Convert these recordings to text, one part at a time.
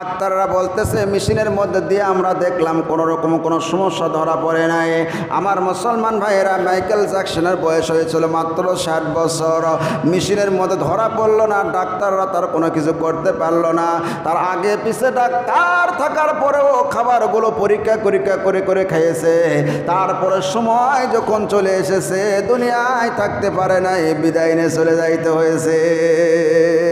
ডাক্তাররা বলতেছে, মেশিনের মধ্যে দিয়ে আমরা দেখলাম কোনো রকম কোনো সমস্যা ধরা পড়ে নাই। আমার মুসলমান ভাইয়েরা, মাইকেল জ্যাকসনের বয়স হয়েছিল মাত্র ষাট বছর। মেশিনের মধ্যে ধরা পড়ল না, ডাক্তাররা তার কোনো কিছু করতে পারল না। তার আগে পিছে ডাক্তার থাকার পরেও খাবারগুলো পরীক্ষা পরীক্ষা, করে করে খেয়েছে তারপরে সময় যখন চলে এসেছে, দুনিয়ায় থাকতে পারে নাই, বিদায় নিয়ে চলে যাইতে হয়েছে।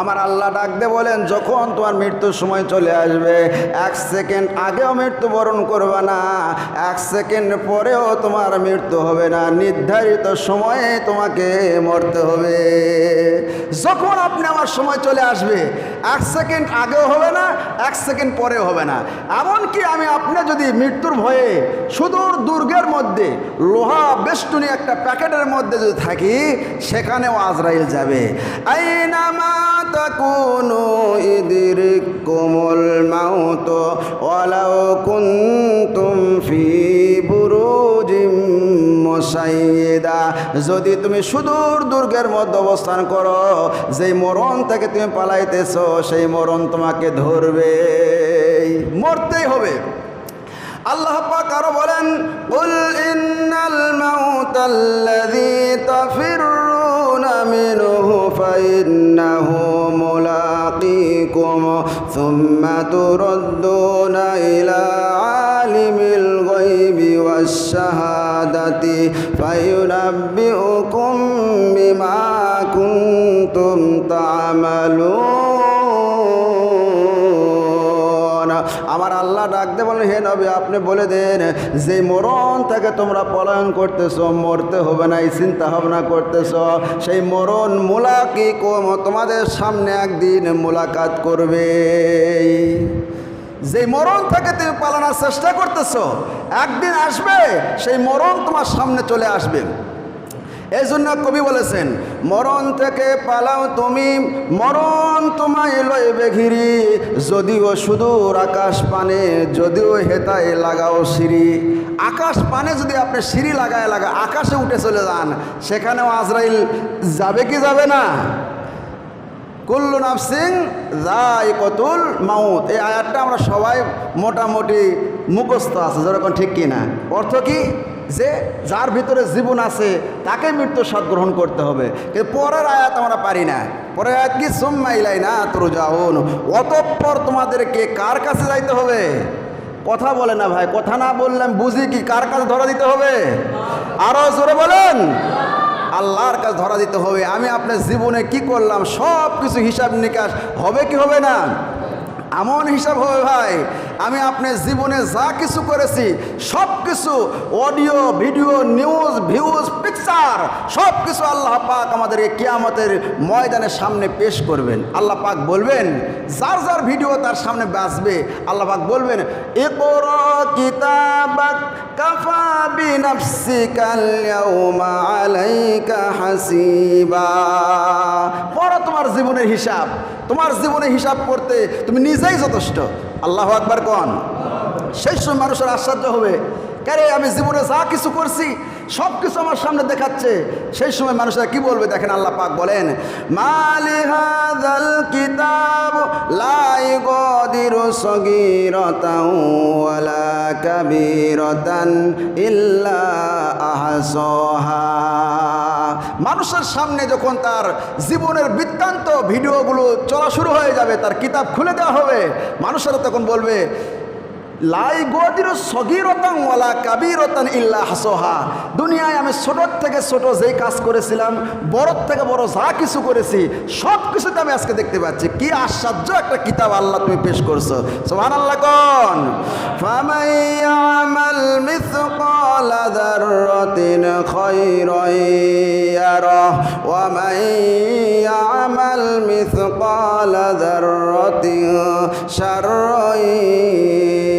আমার আল্লাহ ডাকতে বলেন, যখন তোমার মৃত্যুর সময় চলে আসবে, এক সেকেন্ড আগেও মৃত্যুবরণ করবে না, এক সেকেন্ড পরেও তোমার মৃত্যু হবে না, নির্ধারিত সময়ে তোমাকে মরতে হবে। যখন আপনি আমার সময় চলে আসবে, এক সেকেন্ড আগেও হবে না, এক সেকেন্ড পরেও হবে না। এমনকি আমি আপনি যদি মৃত্যুর ভয়ে সুদূর দুর্গের মধ্যে, লোহা বেষ্টনী একটা প্যাকেটের মধ্যে যদি থাকি, সেখানেও আজরাইল যাবে। আইনামা ইদরিকুমুল মাউত ওয়ালাউ কুনতুম ফি বুরুজিম মুসাইয়্যিদা যদি তুমি সুদূর দুর্গের মধ্যে অবস্থান করো, যেই মরণ থেকে তুমি পালাইতেছো, সেই মরণ তোমাকে ধরবে। মরতেই হবে। আল্লাহ পাক আরও বলেন, কুল ইন্নাল মাউতাল্লাযী তাফিরুনা মিনহু ফাইন্নাহু ملاقيكم ثم تردون إلى عالم الغيب والشهادة فينبئكم بما كنتم تعملون আল্লাহ ডাকতে বলেন, হে নবী, আপনি বলে দেন, যে মরণ থেকে তোমরা পলায়ন করতেছ, মরতে হবে না, এই চিন্তা ভাবনা করতেছ। সেই মরণ মোলাকি কম? তোমাদের সামনে একদিন মোলাকাত করবে। যে মরণ থেকে তুমি পালানোর চেষ্টা করতেছ, একদিন আসবে, সেই মরণ তোমার সামনে চলে আসবে। এই জন্য কবি বলেছেন, মরণ থেকে পালাও তুমি, মরণ তোমায় লইবে ঘিরি, যদিও সুদূর আকাশ পানে, যদিও হেতায় লাগাও সিঁড়ি। আকাশ পানে যদি আপনি সিঁড়ি লাগায় লাগা, আকাশে উঠে চলে যান, সেখানেও আজরাইল যাবে কি যাবে না? কুল্লু নাফসিং যাই কতুল মাউত। এই আয়াতটা আমরা সবাই মোটামুটি মুখস্থ আছে, যেরকম ঠিক কিনা। অর্থ কি? যে যার ভিতরে জীবন আছে, তাকে মৃত্যু স্বাদ গ্রহণ করতে হবে। কিন্তু পরের আয়াত আমরা পারি না। পরের আয়াত কি? সুম্মাইলাই না তোর যাওন অতঃপর তোমাদেরকে কার কাছে যাইতে হবে? কথা বলে না ভাই, কথা না বললাম, বুঝি কি কার কাছে ধরা দিতে হবে? আরও জোরে বলেন। আল্লাহর কাছে ধরা দিতে হবে। আমি আপনার জীবনে কি করলাম? সব কিছু হিসাব নিকাশ হবে কি হবে না? এমন হিসাব হবে ভাই আমি আপনার জীবনে যা কিছু করেছি, সব কিছু audio video news views picture সব কিছু আল্লাহ পাক আমাদেরকে কিয়ামতের ময়দানের সামনে পেশ করবেন। আল্লাহ পাক বলবেন, যার যার ভিডিও তার সামনে বাঁচবে আল্লাহ পাক বলবেন এ তোমার জীবনের হিসাব। তোমার জীবনের হিসাব করতে তুমি নিজেই যথেষ্ট। আল্লাহ আকবার কন? সেই সময় মানুষের আশ্চর্য হবে। ক্যারে আমি জীবনে যা কিছু করছি সব কিছু আমার সামনে দেখাচ্ছে। সেই সময় মানুষরা কি বলবে? দেখেন আল্লাহ পাক বলেন কিতাব ইল্লা আহসাহা। মানুষের সামনে যখন তার জীবনের বৃত্তান্ত ভিডিওগুলো চলা শুরু হয়ে যাবে, তার কিতাব খুলে দেওয়া হবে, মানুষেরা তখন বলবে, লাই গদির সগিরতাং ওয়ালা কাবিরতান ইল্লা হাসোহা। দুনিয়ায় আমি ছোটোর থেকে ছোট যেই কাজ করেছিলাম বড়র থেকে বড় যা কিছু করেছি, সব কিছুতে আমি আজকে দেখতে পাচ্ছি। কি আশ্চর্য একটা কিতাব আল্লাহ তুমি পেশ করছ। সোহান আল্লাহ কন ফামাইয়ামাল মিসকাল যাররাতিন খায়রান ইয়ারা ওয়া মাইয়ামাল মিসকাল যাররাতিন শাররান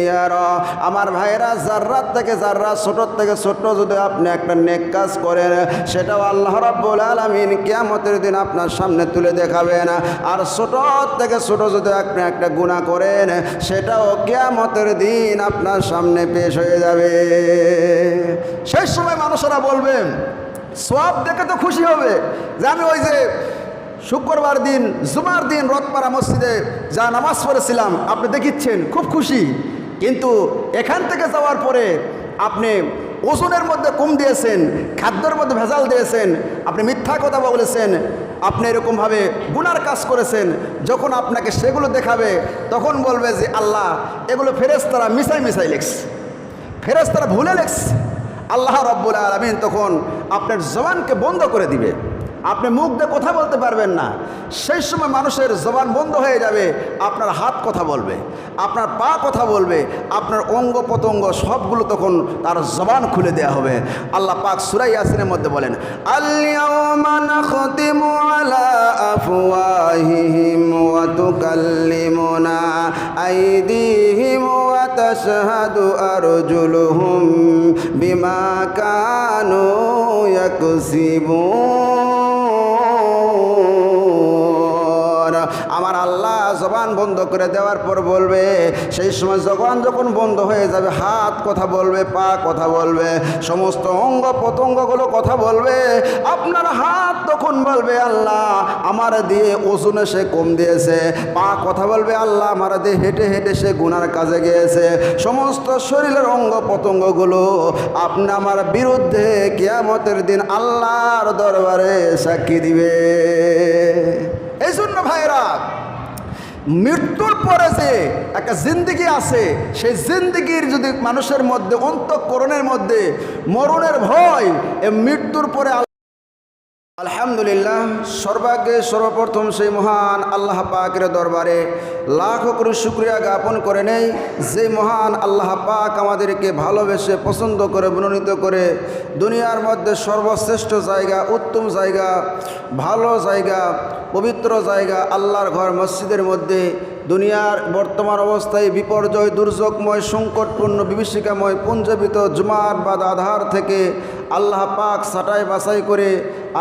ইয়ারা আমার ভাইয়েরা জার্রাত থেকে জার্রা ছোটোর থেকে ছোট যদি আপনি একটা নেক কাজ করেন, সেটাও আল্লাহ রাব্বুল আলামিন কিয়ামতের দিন আপনার সামনে তুলে দেখাবেন। আর ছোট থেকে ছোট যদি আপনি একটা গুনাহ করেন, সেটাও কিয়ামতের দিন আপনার সামনে পেশ হয়ে যাবে। সেই সময় মানুষেরা বলবেন সব দেখে তো খুশি হবে। যে আমি ওই যে শুক্রবার দিন, জুমার দিন রথপাড়া মসজিদে যা নামাজ পড়েছিলাম, আপনি দেখিচ্ছেন, খুব খুশি। কিন্তু এখান থেকে যাওয়ার পরে আপনি ওজনের মধ্যে কম দিয়েছেন, খাদ্যের মধ্যে ভেজাল দিয়েছেন, আপনি মিথ্যা কথা বলেছেন, আপনি এরকমভাবে গুনার কাজ করেছেন, যখন আপনাকে সেগুলো দেখাবে, তখন বলবে যে, আল্লাহ, এগুলো ফেরেস্তারা মিসাই মিসাই লেখছে। ফেরেস্তারা ভুলে লেখছে। আল্লাহ রব্বুল আলমিন তখন আপনার জবানকে বন্ধ করে দিবে। আপনি মুখ দিয়ে কথা বলতে পারবেন না। সেই সময় মানুষের জবান বন্ধ হয়ে যাবে, আপনার হাত কথা বলবে, আপনার পা কথা বলবে, আপনার অঙ্গ প্রত্যঙ্গ সবগুলো তখন তার জবান খুলে দেয়া হবে। আল্লাহ পাক সুরাই আসিনের মধ্যে বলেন আল্লাহুম্মা নাখতিমু আলা আফওয়াহিহিম ওয়া তুকাল্লিমুনা জবান বন্ধ করে দেওয়ার পর বলবে, সেই সময় জবান যখন বন্ধ হয়ে যাবে, হাত কথা বলবে, পা কথা বলবে, সমস্ত অঙ্গ প্রত্যঙ্গগুলো কথা বলবে, আপনার হাত তখন বলবে, আল্লাহ আমার দিয়ে ওজনে সে কম দিয়েছে, পা কথা বলবে, আল্লাহ আমার দিয়ে হেঁটে হেঁটে সে গুনার কাজে গিয়েছে, সমস্ত শরীরের অঙ্গ প্রত্যঙ্গগুলো আপনি আমার বিরুদ্ধে কেয়ামতের দিন আল্লাহর দরবারে সাক্ষী দিবে। এই জন্য ভাইরা মৃত্যুর পরে যে একটা জিন্দিগি আছে, সেই জিন্দিগির যদি মানুষের মধ্যে, অন্তঃকরণের মধ্যে মরণের ভয়, এ মৃত্যুর পরে আলহামদুলিল্লাহ সর্বাগ্যে সর্বপ্রথম সেই মহান আল্লাহ পাকের দরবারে লাখ করে শুক্রিয়া জ্ঞাপন করে নেই। যে মহান আল্লাহ পাক আমাদেরকে ভালোবেসে, পছন্দ করে, মনোনীত করে, দুনিয়ার মধ্যে সর্বশ্রেষ্ঠ জায়গা, উত্তম জায়গা, ভালো জায়গা, পবিত্র জায়গা, আল্লাহর ঘর, মসজিদের মধ্যে দুনিয়ার বর্তমান অবস্থায় বিপর্যয়, দুর্যোগময়, সংকটপূর্ণ, বিভীষিকাময় পুঞ্জীবিত জুমার বা আধার থেকে আল্লাহ পাক সাটাই বাছাই করে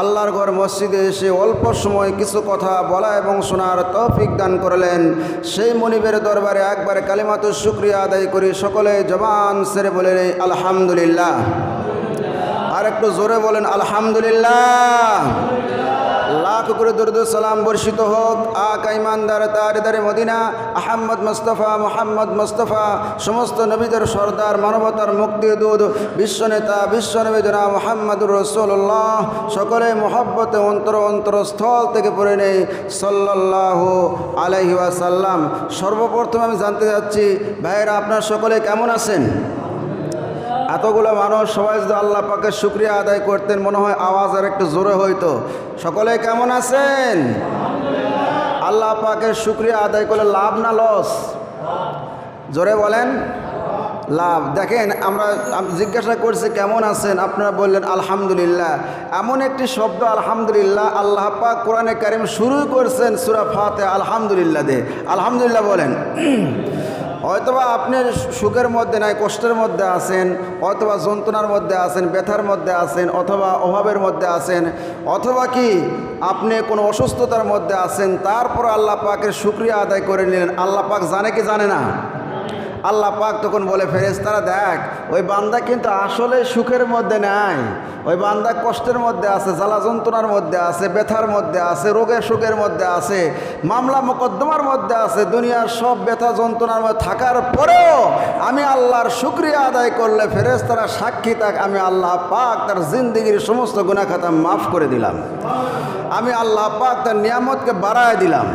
আল্লাহর ঘর মসজিদে এসে অল্প সময় কিছু কথা বলা এবং শোনার তৌফিক দান করলেন। সেই মনিবের দরবারে একবার কালিমাতুর শুক্রিয়া আদায় করে সকলে জবান সেরে বলে আলহামদুলিল্লাহ। আর একটু জোরে বলেন, আলহামদুলিল্লাহ। লাখ করে দরুদ সালাম বর্ষিত হোক। আকা ইমানদার, তারিদারে মদিনা, আহম্মদ মুস্তফা, মোহাম্মদ মুস্তফা, সমস্ত নবীদের সর্দার, মানবতার মুক্তি দুধ বিশ্বনেতা বিশ্বনবী জনা মোহাম্মদুর রসুল্লাহ সকলে মোহব্বতে অন্তর অন্তরস্থল থেকে পড়ে নেই। সাল্লাহ আলহি ওয়াসাল্লাম। সর্বপ্রথম আমি জানতে চাচ্ছি ভাইয়েরা আপনার সকলে কেমন আছেন? এতগুলো মানুষ সবাই যদি আল্লাহ পাকে শুক্রিয়া আদায় করতেন, মনে হয় আওয়াজ আর একটু জোরে হইতো। সকলে কেমন আছেন? আল্লাহ পাকে শুক্রিয়া আদায় করলে লাভ না লস? জোরে বলেন, লাভ। দেখেন, আমরা জিজ্ঞাসা করছি, কেমন আছেন? আপনারা বললেন, আলহামদুলিল্লাহ। এমন একটি শব্দ, আলহামদুলিল্লাহ। আল্লাহ পাক কোরআনে কারিম শুরু করছেন সুরা ফাতে আলহামদুলিল্লাহ দে আলহামদুলিল্লাহ বলেন। হয়তোবা আপনি সুখের মধ্যে নাই, কষ্টের মধ্যে আছেন অথবা যন্ত্রণার মধ্যে আছেন, ব্যথার মধ্যে আছেন, অথবা অভাবের মধ্যে আছেন, অথবা কি আপনি কোনো অসুস্থতার মধ্যে আছেন, তারপর আল্লাহ পাকের শুক্রিয়া আদায় করে নিলেন। আল্লাহ পাক জানে কি জানে না? আল্লাহ পাক তখন বলে ফেরেস তারা দেখ, ওই বান্দা কিন্তু আসলে সুখের মধ্যে নাই। ওই বান্দা কষ্টের মধ্যে আছে, জ্বালা যন্ত্রণার মধ্যে আছে, ব্যথার মধ্যে আছে, রোগের সুখের মধ্যে আছে, মামলা মোকদ্দমার মধ্যে আছে, দুনিয়ার সব ব্যথা যন্ত্রণার মধ্যে থাকার পরেও আমি আল্লাহর শুক্রিয়া আদায় করলে ফেরেস তারা সাক্ষী তাক আমি আল্লাহ পাক তার জিন্দিগির সমস্ত গুণাখাতা মাফ করে দিলাম। আমি আল্লাহ পাক তার নিয়ামতকে বাড়ায় দিলাম।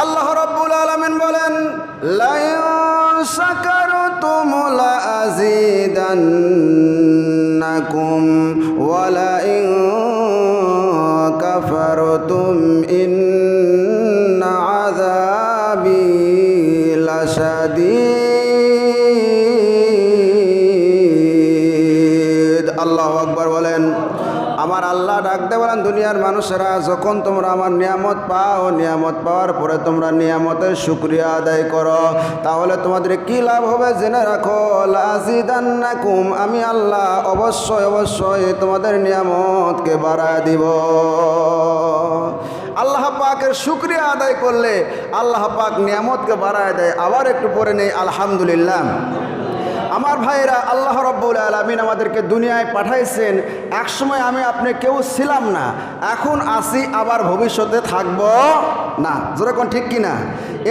আল্লাহ রব্বুল আলমিন বলেন লাইন ওয়ালা ওয়ালাইন কাফারতুম ইন্না আযাবি লাশাদীদ। আকবার বলেন দুনিয়ার মানুষেরা, যখন তোমরা আমার নিয়ামত পাও, নিয়ামত পাওয়ার পরে তোমরা নিয়ামতের শুক্রিয়া আদায় করো। তাহলে তোমাদের কি লাভ হবে জেনে রাখো। লাজিদান্নাকুম, আমি আল্লাহ অবশ্যই অবশ্যই তোমাদের নিয়ামতকে বাড়ায় দিব। আল্লাহ পাকের শুক্রিয়া আদায় করলে আল্লাহ পাক নিয়ামতকে বাড়ায় দেয়। আবার একটু পরে নেই, আলহামদুলিল্লাহ। আমার ভাইয়েরা আল্লাহ রব্বুল আলমিন আমাদেরকে দুনিয়ায় পাঠাইছেন। একসময় আমি আপনি কেউ ছিলাম না। এখন আসি আবার ভবিষ্যতে থাকব না। যেরকম ঠিক কি না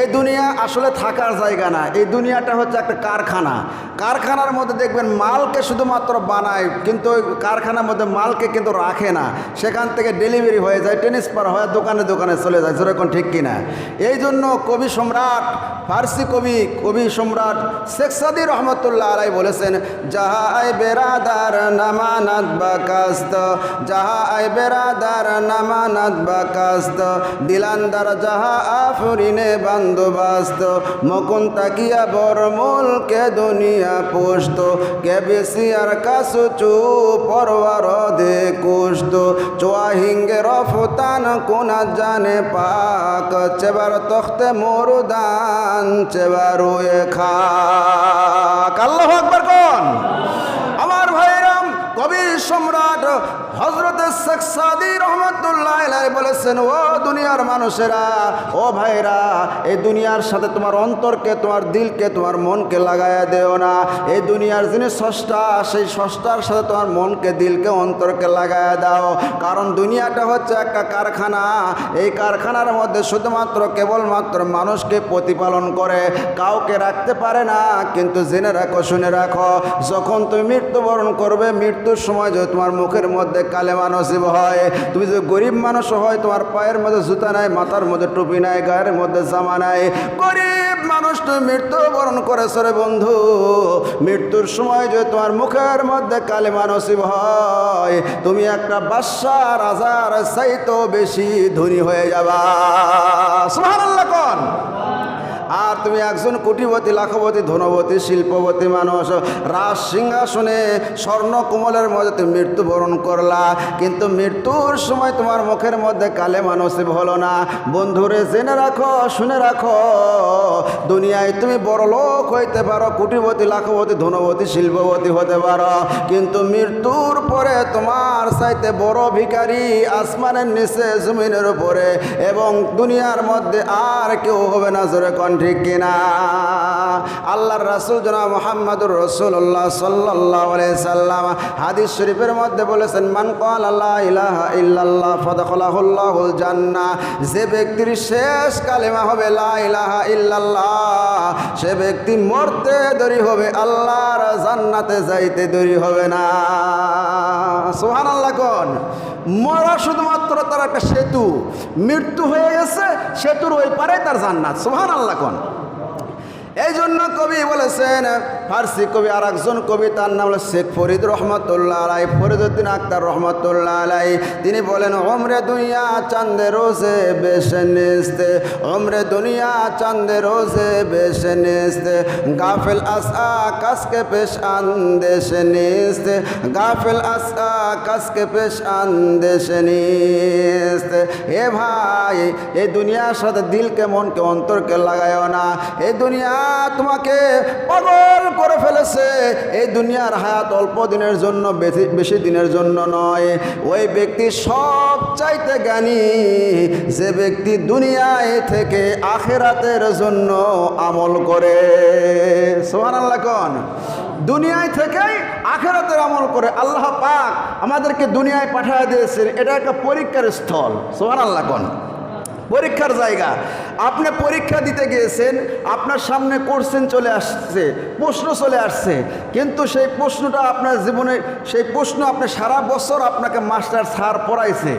এই দুনিয়া আসলে থাকার জায়গা না। এই দুনিয়াটা হচ্ছে একটা কারখানা। কারখানার মধ্যে দেখবেন মালকে শুধুমাত্র বানায়, কিন্তু ওই কারখানার মধ্যে মালকে কিন্তু রাখে না। সেখান থেকে ডেলিভারি হয়ে যায়, ট্রান্সফার হয়ে দোকানে দোকানে চলে যায়। যেরকম ঠিক কিনা? এই জন্য কবি সম্রাট, ফার্সি কবি কবি সম্রাট শেখ সাদি রহমতুল্লাহ আলাই বলেছেন যাহা আয় বেরাদার নামানাত বা কাস্ত যাহা আয় বেরাদার নামানাত বা কাস্ত দিলান্দার যাহা আফরিনে বান্দোবাস্ত, মকুন তাকিয়া বরমূল কে দুনিয়া পুষ্ট কে বেশি আর কাসু চু পরওয়ার দে কুষ্ট চোয়া হিঙ্গে রফতান কোনা জানে পাক, চেবার তখতে মরুদান, চেবারু এ খাক। আল্লাহ আকবর কোন? কবি সম্রাট হজরত শেখ সাদি রহমতুল্লাহ বলেছেন, ও দুনিয়ার মানুষেরা, ও ভাইরা, এই দুনিয়ার সাথে তোমার অন্তরকে, তোমার দিলকে, তোমার মনকে লাগাইয়া দেও না। এই দুনিয়ার যিনি স্রষ্টা, সেই স্রষ্টার সাথে তোমার মনকে, দিলকে, অন্তরকে লাগাইয়া দাও। কারণ দুনিয়াটা হচ্ছে একটা কারখানা। এই কারখানার মধ্যে শুধুমাত্র কেবলমাত্র মানুষকে প্রতিপালন করে। কাউকে রাখতে পারে না, কিন্তু জেনে রাখো, শুনে রাখো, যখন তুমি মৃত্যুবরণ করবে, মৃত্যুর সময় যদি তোমার মুখের মধ্যে কালেমা নসিব হয়, তুমি যদি গরিব মানুষ হয়, তোমার পায়ের মধ্যে জুতা নাই, মাথার মধ্যে টুপি নাই, গায়ের মধ্যে জামা নাই। গরিব মানুষ তুমি মৃত্যুবরণ করেছ রে বন্ধু। মৃত্যুর সময় যদি তোমার মুখের মধ্যে কালেমা নসিব হয়, তুমি একটা বাদশা রাজার চাইতো বেশি ধনী হয়ে যাবা। সুবহানাল্লাহ কোন। আর তুমি একজন কোটিপতি, লাখপতি ধনবতী শিল্পপতি মানুষ। রাজ সিংহাসনে স্বর্ণ কোমলের মধ্যে তুমি মৃত্যুবরণ করলা। কিন্তু মৃত্যুর সময় তোমার মুখের মধ্যে কালে মানসিব হলো না। বন্ধুরে, জেনে রাখো, শুনে রাখো। দুনিয়ায় তুমি বড় লোক হইতে পারো, কোটিপতি, লাখপতি ধনবতী শিল্পপতি হতে পারো। কিন্তু মৃত্যুর পরে তোমার চাইতে বড় ভিখারি আসমানের নিচে জমিনের উপরে। এবং দুনিয়ার মধ্যে আর কেউ হবে না, জোরে কন ঠিক কিনা? আল্লাহর রাসুল জনা মোহাম্মদুর রসুল্লাহ সাল্লাহ সাল্লাম হাদিস শরীফের মধ্যে বলেছেন, মান কল আল্লাহ ইলাহা ইল্লাল্লাহ ফদখলাহুল্লাহুল জান্না যে ব্যক্তির শেষ কালেমা হবে লা ইলাহা ইল্লাল্লাহ। সে ব্যক্তি মরতে দেরি হবে, আল্লাহর জান্নাতে যাইতে দেরি হবে না। সোহান আল্লাহ কন? মরা শুধুমাত্র তার একটা সেতু। মৃত্যু হয়ে গেছে, সেতুর ওই পারে তার জান্নাত। সোহান আল্লাহ এই জন্য কবি বলেছেন ফার্সি কবি আর একজন কবি, তার নাম হলো শেখ ফরিদ রহমতুল্লাহ আলাই ফরিদুদ্দিন আক্তার রহমতুল্লাহ আলাই তিনি বলেন, ওমরে দুনিয়া চান্দে রোজে বেশে নিস্তে ওমরে দুনিয়া চান্দে রোজে বেশে নিস্তে গাফেল আসা কাসকে পেশ আন্দেশে নিস্তে গাফেল আসা কাসকে পেশ আন্দেশে নিস্তে এ ভাই, এই দুনিয়ার সাথে দিলকে মনকে অন্তরকে লাগায়ও না। এই দুনিয়া তোমাকে পাগল করে ফেলেছে। এই দুনিয়ার হায়াত অল্প দিনের জন্য, বেশি বেশি দিনের জন্য নয়। ওই ব্যক্তি সব চাইতে জ্ঞানী। যে ব্যক্তি দুনিয়ায় থেকে আখেরাতের জন্য আমল করে। সোহান আল্লাহ কন? দুনিয়ায় থেকেই আখেরাতের আমল করে। আল্লাহ পাক আমাদেরকে দুনিয়ায় পাঠিয়ে দিয়েছেন। এটা একটা পরীক্ষার স্থল। সোহান আল্লাহ কন? পরীক্ষার জায়গা। আপনি পরীক্ষা দিতে গিয়েছেন, আপনার সামনে কোশ্চেন চলে আসছে, প্রশ্ন চলে আসছে। কিন্তু সেই প্রশ্নটা আপনার জীবনে, সেই প্রশ্ন আপনি সারা বছর আপনাকে মাস্টার স্যার পড়াইছে।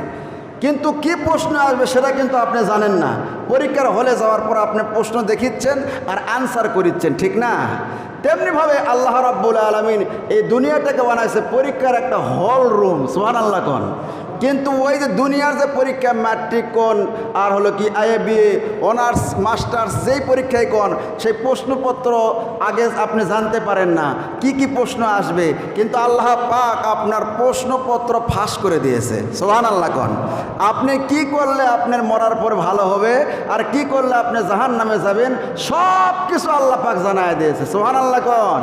কিন্তু কি প্রশ্ন আসবে সেটা কিন্তু আপনি জানেন না। পরীক্ষার হলে যাওয়ার পর আপনি প্রশ্ন দেখিচ্ছেন আর আনসার করিচ্ছেন, ঠিক না? তেমনিভাবে আল্লাহ রাব্বুল আলমিন এই দুনিয়াটাকে বানাইছে পরীক্ষার একটা হল রুম সোহান আল্লাহ কন। কিন্তু ওই যে দুনিয়ার যে পরীক্ষা ম্যাট্রিক কোন আর হলো কি আইএ বিএ অনার্স মাস্টার্স যেই পরীক্ষায় কোন সেই প্রশ্নপত্র আগে আপনি জানতে পারেন না। কি কি প্রশ্ন আসবে? কিন্তু আল্লাহ পাক আপনার প্রশ্নপত্র ফাঁস করে দিয়েছে। সোহান আল্লাহ কন আপনি কি করলে আপনার মরার পর ভালো হবে, আর কি করলে আপনি জাহান নামে যাবেন সব কিছু আল্লাহ পাক জানায় দিয়েছে। সোহান আল্লাহ কন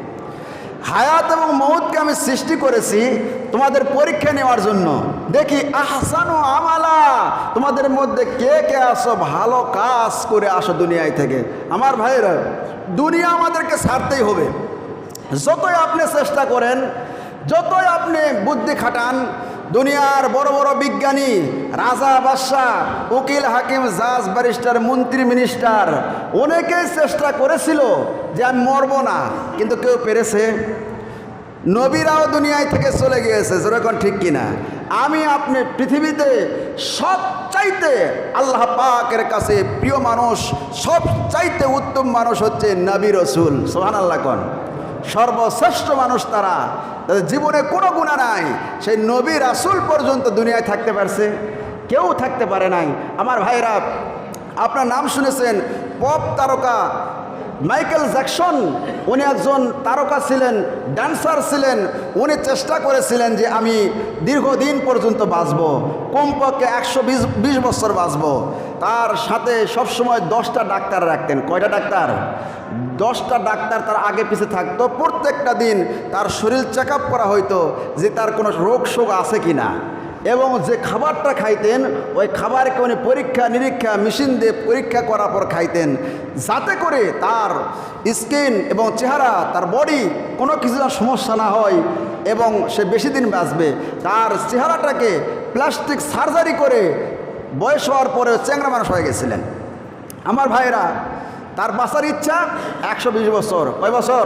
হায়াত এবং মৌতকে আমি সৃষ্টি করেছি তোমাদের পরীক্ষা নেওয়ার জন্য। দেখি, আহসানু আমালা। তোমাদের মধ্যে কে কে আসো ভালো কাজ করে আসো দুনিয়ায় থেকে। আমার ভাইরা দুনিয়া আমাদেরকে ছাড়তেই হবে। যতই আপনি চেষ্টা করেন, যতই আপনি বুদ্ধি খাটান দুনিয়ার বড় বড় বিজ্ঞানী রাজা বাদশাহ, উকিল হাকিম, জাজ, ব্যারিস্টার, মন্ত্রী, মিনিস্টার, অনেকেই চেষ্টা করেছিল যে আমি মরবো না, কিন্তু কেউ পেরেছে। নবীরাও দুনিয়ায় থেকে চলে গিয়েছে যেরকম ঠিক কিনা? আমি আপনি পৃথিবীতে সবচাইতে আল্লাহ পাকের কাছে প্রিয় মানুষ, সবচাইতে উত্তম মানুষ হচ্ছে নবী রসুল। সোহান আল্লাহ কন? সর্বশ্রেষ্ঠ মানুষ তারা। তাদের জীবনে কোনো গুণা নাই। সেই নবী রাসুল পর্যন্ত দুনিয়ায় থাকতে পারছে। কেউ থাকতে পারে নাই। আমার ভাইরা, আপনার নাম শুনেছেন, পপ তারকা মাইকেল জ্যাকসন, উনি একজন তারকা ছিলেন, ডান্সার ছিলেন, উনি চেষ্টা করেছিলেন যে আমি দীর্ঘদিন পর্যন্ত বাঁচব, কমপক্ষে একশো বিশ বছর বাঁচব। তার সাথে সবসময় দশটা ডাক্তার রাখতেন। কয়টা ডাক্তার? দশটা ডাক্তার তার আগে পিছে থাকতো। প্রত্যেকটা দিন তার শরীর চেক করা হইতো যে তার কোনো রোগ শোক আছে কি না এবং যে খাবারটা খাইতেন, ওই খাবারকে উনি পরীক্ষা, নিরীক্ষা, মেশিন দিয়ে পরীক্ষা করার পর খাইতেন। যাতে করে তার স্কিন এবং চেহারা, তার বডি কোনো কিছু সমস্যা না হয় এবং সে বেশি দিন বাঁচবে। তার চেহারাটাকে প্লাস্টিক সার্জারি করে বয়স হওয়ার পরে চ্যাংরা মানুষ হয়ে গেছিলেন। আমার ভাইরা তার বাঁচার ইচ্ছা একশো বিশ বছর। কয় বছর?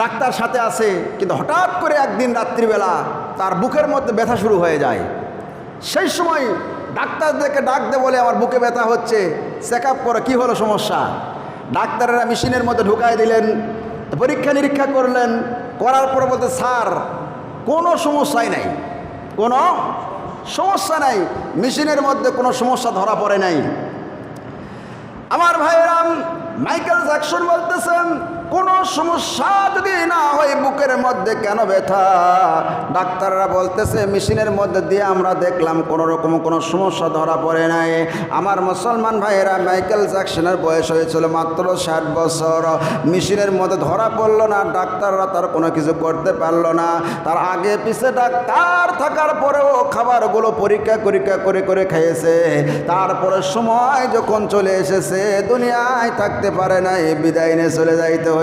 ডাক্তার সাথে আছে, কিন্তু হঠাৎ করে একদিন রাত্রিবেলা তার বুকের মধ্যে ব্যথা শুরু হয়ে যায়। সেই সময় ডাক্তারদেরকে ডাক দে বলে, আমার বুকে ব্যথা হচ্ছে চেক আপ করো, কী হলো সমস্যা? ডাক্তারেরা মেশিনের মধ্যে ঢুকাই দিলেন, পরীক্ষা নিরীক্ষা করলেন, করার পর বলতে, স্যার, কোনো সমস্যাই নাই, কোনো সমস্যা নাই, মেশিনের মধ্যে কোনো সমস্যা ধরা পড়ে নাই। আমার ভাইয়েরাম, মাইকেল জ্যাকসন বলতেছেন কোনো সমস্যা যদি না হয় বুকের মধ্যে কেন ব্যথা? ডাক্তাররা বলতেছে, মেশিনের মধ্যে দিয়ে আমরা দেখলাম কোনো রকম কোনো সমস্যা ধরা পড়ে নাই। আমার মুসলমান ভাইয়েরা, মাইকেল জ্যাকসনের বয়স হয়েছিল মাত্র ষাট বছর। মেশিনের মধ্যে ধরা পড়ল না, ডাক্তাররা তার কোনো কিছু করতে পারল না। তার আগে পিছে ডাক্তার থাকার পরেও খাবারগুলো পরীক্ষা পরীক্ষা করে করে খেয়েছে তারপরে সময় যখন চলে এসেছে, দুনিয়ায় থাকতে পারে নাই, বিদায় নিয়ে চলে যাইতে হয়েছে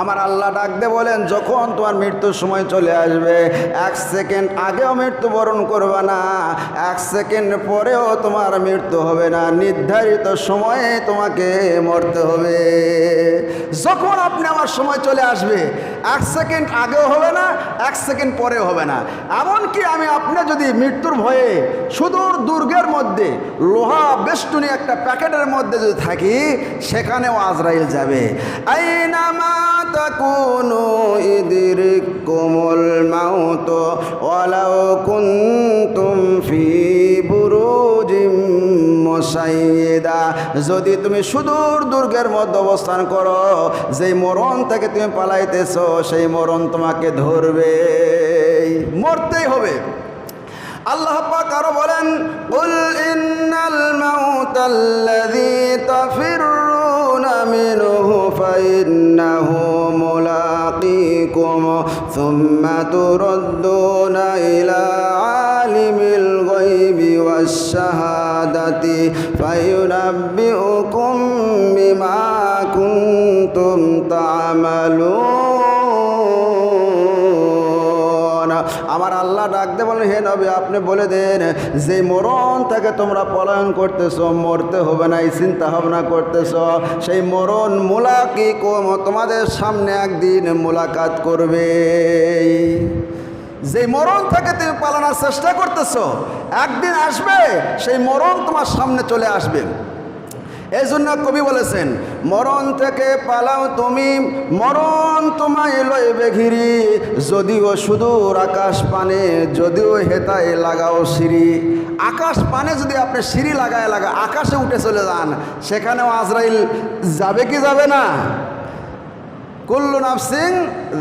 আমার আল্লাহ ডাকতে বলেন, যখন তোমার মৃত্যুর সময় চলে আসবে, এক সেকেন্ড আগেও মৃত্যুবরণ করবে না, এক সেকেন্ড পরেও তোমার মৃত্যু হবে না, নির্ধারিত সময়ে তোমাকে মরতে হবে। যখন আপনি আমার সময় চলে আসবে, এক সেকেন্ড আগেও হবে না, এক সেকেন্ড পরেও হবে না। এমনকি আমি আপনি যদি মৃত্যুর ভয়ে সুদূর দুর্গের মধ্যে, লোহা বেষ্টনী একটা প্যাকেটের মধ্যে যদি থাকি, সেখানেও আজরাইল যাবে। আইনামা তাকুনু ইদরিকুমুল মাউত ওয়ালাউ কুনতুম ফি বুরুজিম মুসাইয়্যিদা যদি তুমি সুদূর দুর্গের মধ্যে অবস্থান করো, যেই মরণ থেকে তুমি পালাইতেছো, সেই মরণ তোমাকে ধরবে। মরতেই হবে। আল্লাহ পাক আরও বলেন, কুল ইন্নাল মাউতাল্লাযী তাফিরুনা মিনহু ফাইন্নাহু منكم ثم تردون إلى عالم الغيب والشهادة فينبئكم بما كنتم تعملون. আল্লাহ ডাকতে বলেন, হে নবী, আপনি বলে দেন যে মরণ থেকে তোমরা পলায়ন করতেছ, মরতে হবে না, এই চিন্তা ভাবনা করতেছো, সেই মরণ মোলাকি তোমাদের সামনে একদিন মোলাকাত করবে। যে মরণ থেকে তুমি পালানোর চেষ্টা করতেছ, একদিন আসবে, সেই মরণ তোমার সামনে চলে আসবে। এই জন্য কবি বলেছেন, মরণ থেকে পালাও তুমি, মরণ তোমায় লইবে ঘিরি, যদিও সুদূর আকাশ পানে, যদিও হেতায় লাগাও সিঁড়ি। আকাশ পানে যদি আপনি সিঁড়ি লাগায় লাগা, আকাশে উঠে চলে যান, সেখানেও আজরাইল যাবে কি যাবে না? কুল্লু নাফসিং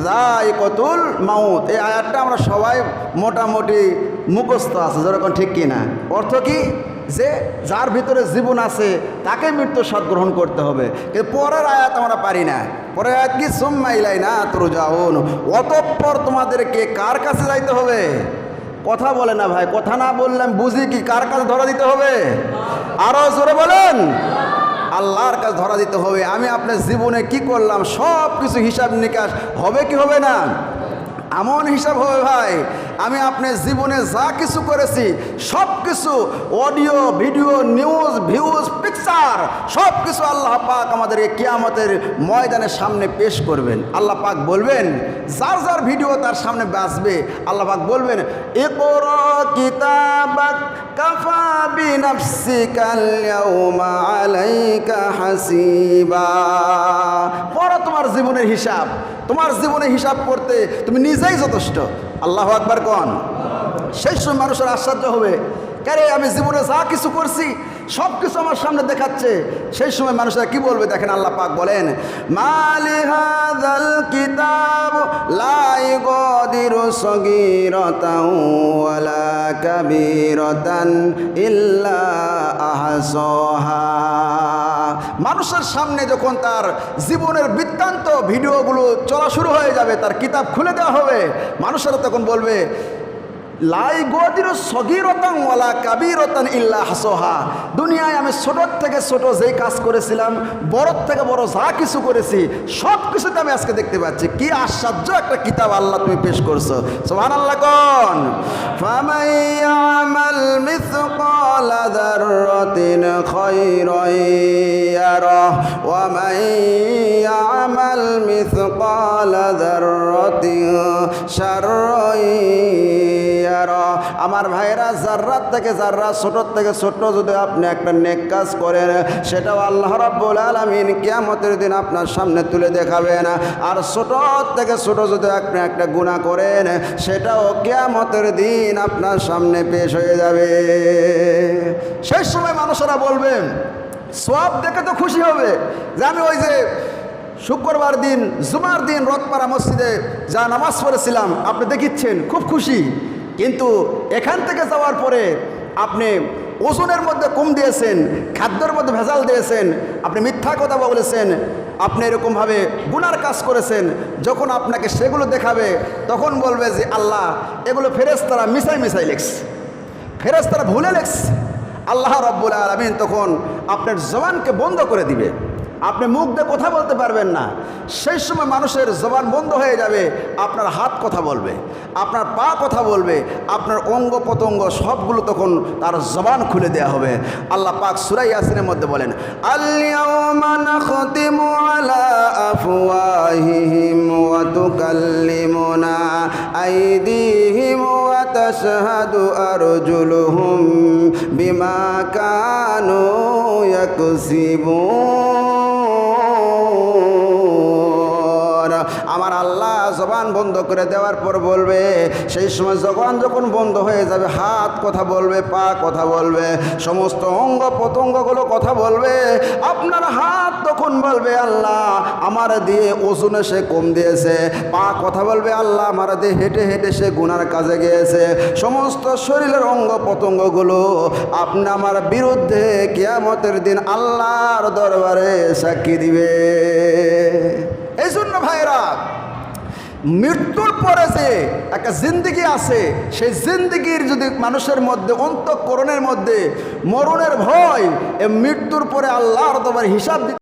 যাই কতুল মাউত। এই আয়াতটা আমরা সবাই মোটামুটি মুখস্থ আছে, যেরকম ঠিক কি না অর্থ কি? যে যার ভিতরে জীবন আছে, তাকে মৃত্যু গ্রহণ করতে হবে। কিন্তু পরের আয়াত আমরা পারি না। পরের আয়াত কি? সুম্মাইলাই না তোর যাওন অতঃপর তোমাদেরকে কার কাছে যাইতে হবে? কথা বলে না ভাই, কথা না বললাম বুঝি কি কার কাছে ধরা দিতে হবে? আরও জোরে বলেন। আল্লাহর কাছে ধরা দিতে হবে। আমি আপনার জীবনে কি করলাম? সব কিছু হিসাব নিকাশ হবে কি হবে না? এমন হিসাব হবে ভাই আমি আপনার জীবনে যা কিছু করেছি, সব কিছু audio video news views picture সব কিছু আল্লাহ পাক আমাদের এই কিয়ামতের ময়দানের সামনে পেশ করবেন। আল্লাহ পাক বলবেন, যার যার ভিডিও তার সামনে বাঁচবে আল্লাহ পাক বলবেন এ কাফা হাসিবা। পড়ো তোমার জীবনের হিসাব। তোমার জীবনে হিসাব করতে তুমি নিজেই যথেষ্ট। আল্লাহ আকবার কন? সেই সময় মানুষের আশ্চর্য হবে, কারে, আমি জীবনে যা কিছু করছি সব কিছু আমার সামনে দেখাচ্ছে। সেই সময় মানুষরা কি বলবে? দেখেন আল্লাহ পাক বলেন, মালি হাযাল কিতাব ইল্লা মানুষের সামনে যখন তার জীবনের বৃত্তান্ত ভিডিওগুলো চলা শুরু হয়ে যাবে, তার কিতাব খুলে দেওয়া হবে, মানুষেরা তখন বলবে লাই গদির সগিরতান ওয়ালা কাবিরতান ইল্লা হাসোহা। দুনিয়ায় আমি ছোটোর থেকে ছোট যেই কাজ করেছিলাম বড় থেকে বড় যা কিছু করেছি, সব কিছুতে আমি আজকে দেখতে পাচ্ছি। কি আশ্চর্য একটা কিতাব আল্লাহ তুমি পেশ করছ। সোহান আল্লাহ কন ফামাইয়ামাল মিসকাল যাররাতিন খায়রান ইয়ারাহ ওয়া মাইয়ামাল মিসকাল যাররাতিন শাররান ইয়ারা আমার ভাইরা জাররাত থেকে জাররা ছোটোর থেকে ছোট যদি আপনি একটা নেক কাজ করেন, সেটাও আল্লাহ রাব্বুল আলামিন কিয়ামতের দিন আপনার সামনে তুলে দেখাবেন। আর ছোট থেকে ছোট যদি আপনি একটা গুনাহ করেন, সেটাও কিয়ামতের দিন আপনার সামনে পেশ হয়ে যাবে। সেই সময় মানুষেরা বলবেন সব দেখে তো খুশি হবে। যে আমি ওই যে শুক্রবার দিন, জুমার দিন রথপাড়া মসজিদে যা নামাজ পড়েছিলাম, আপনি দেখিচ্ছেন, খুব খুশি। কিন্তু এখান থেকে যাওয়ার পরে আপনি ওজনের মধ্যে কম দিয়েছেন, খাদ্যের মধ্যে ভেজাল দিয়েছেন, আপনি মিথ্যা কথা বলেছেন, আপনি এরকমভাবে গুনার কাজ করেছেন, যখন আপনাকে সেগুলো দেখাবে, তখন বলবে যে আল্লাহ, এগুলো ফেরেস্তারা মিসাই মিসাই লেখছে। ফেরেস্তারা ভুলে লেখছে। আল্লাহ রব্বুল আলমিন তখন আপনার জবানকে বন্ধ করে দিবে। আপনি মুখ দিয়ে কথা বলতে পারবেন না। সেই সময় মানুষের জবান বন্ধ হয়ে যাবে, আপনার হাত কথা বলবে, আপনার পা কথা বলবে, আপনার অঙ্গ প্রত্যঙ্গ সবগুলো তখন তার জবান খুলে দেওয়া হবে। আল্লাহ পাক সুরাই আসিনের মধ্যে বলেন বিমা কানু ইয়াকসিবুন। বন্ধ করে দেওয়ার পর বলবে, সেই সময় জবান যখন বন্ধ হয়ে যাবে, হাত কথা বলবে, পা কথা বলবে, সমস্ত অঙ্গ প্রত্যঙ্গগুলো কথা বলবে, আপনার হাত তখন বলবে, আল্লাহ আমার দিয়ে ওজনে সে কম দিয়েছে, পা কথা বলবে, আল্লাহ আমার দিয়ে হেঁটে হেঁটে সে গুনার কাজে গিয়েছে, সমস্ত শরীরের অঙ্গ প্রত্যঙ্গগুলো আপনি আমার বিরুদ্ধে কেয়ামতের দিন আল্লাহর দরবারে সাক্ষী দিবে। এই জন্য ভাইরা মৃত্যুর পরে যে একটা জিন্দিগি আছে, সেই জিন্দিগির যদি মানুষের মধ্যে, অন্তঃকরণের মধ্যে মরণের ভয়, এ মৃত্যুর পরে আল্লাহর তোমার হিসাব